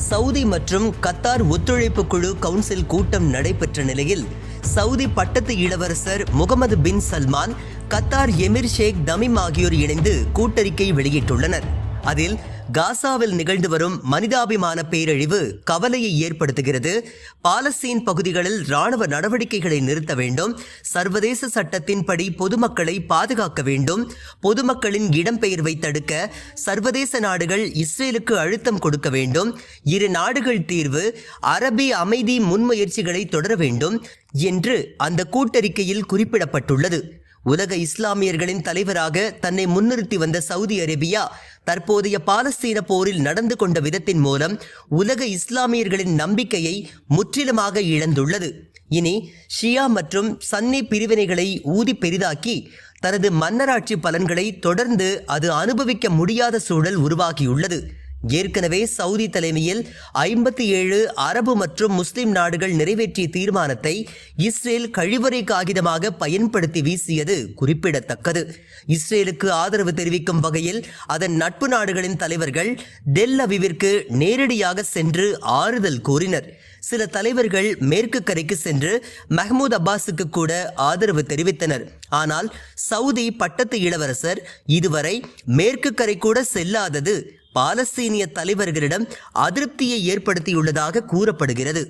Saudi மற்றும் Qatar ஒத்துழைப்பு குழு கவுன்சில் கூட்டம் நடைபெற்ற நிலையில் சவுதி பட்டத்து இளவரசர் Mohammed bin Salman Qatar emir Sheikh Tamim ஆகியோர் இணைந்து கூட்டறிக்கை வெளியிட்டுள்ளனர். அதில் காசாவில் நிகழ்ந்து வரும் மனிதாபிமான பேரழிவு கவலையை ஏற்படுத்துகிறது. பாலஸ்தீன் பகுதிகளில் ராணுவ நடவடிக்கைகளை நிறுத்த வேண்டும். சர்வதேச சட்டத்தின்படி பொதுமக்களை பாதுகாக்க வேண்டும். பொதுமக்களின் இடம்பெயர்வை தடுக்க சர்வதேச நாடுகள் இஸ்ரேலுக்கு அழுத்தம் கொடுக்க வேண்டும். இரு நாடுகள் தீர்வு அரபி அமைதி முன்முயற்சிகளை தொடர வேண்டும். என்று அந்த கூட்டறிக்கையில் குறிப்பிடப்பட்டுள்ளது. உலக இஸ்லாமியர்களின் தலைவராக தன்னை முன்னிறுத்தி வந்த சவுதி அரேபியா தற்போதைய பாலஸ்தீன போரில் நடந்து கொண்ட விதத்தின் மூலம் உலக இஸ்லாமியர்களின் நம்பிக்கையை முற்றிலுமாக இழந்துள்ளது. இனி ஷியா மற்றும் சன்னி பிரிவினைகளை ஊதி பெரிதாக்கி தனது மன்னராட்சி பலன்களை தொடர்ந்து அது அனுபவிக்க முடியாத சூழல் உருவாகியுள்ளது. ஏற்கனவே சவுதி தலைமையில் ஐம்பத்தி ஏழு அரபு மற்றும் முஸ்லிம் நாடுகள் நிறைவேற்றிய தீர்மானத்தை இஸ்ரேல் கழிவறை காகிதமாக பயன்படுத்தி வீசியது குறிப்பிடத்தக்கது. இஸ்ரேலுக்கு ஆதரவு தெரிவிக்கும் வகையில் அதன் நட்பு நாடுகளின் தலைவர்கள் டெல் அவிவிற்கு நேரடியாக சென்று ஆறுதல் கூறினர். சில தலைவர்கள் மேற்கு கரைக்கு சென்று மஹ்மூத் அப்பாஸுக்கு கூட ஆதரவு தெரிவித்தனர். ஆனால் சவுதி பட்டத்து இளவரசர் இதுவரை மேற்கு கரை கூட செல்லாதது பாலஸ்தீனிய தலைவர்களிடம் அதிருப்தியை ஏற்படுத்தியுள்ளதாக கூறப்படுகிறது.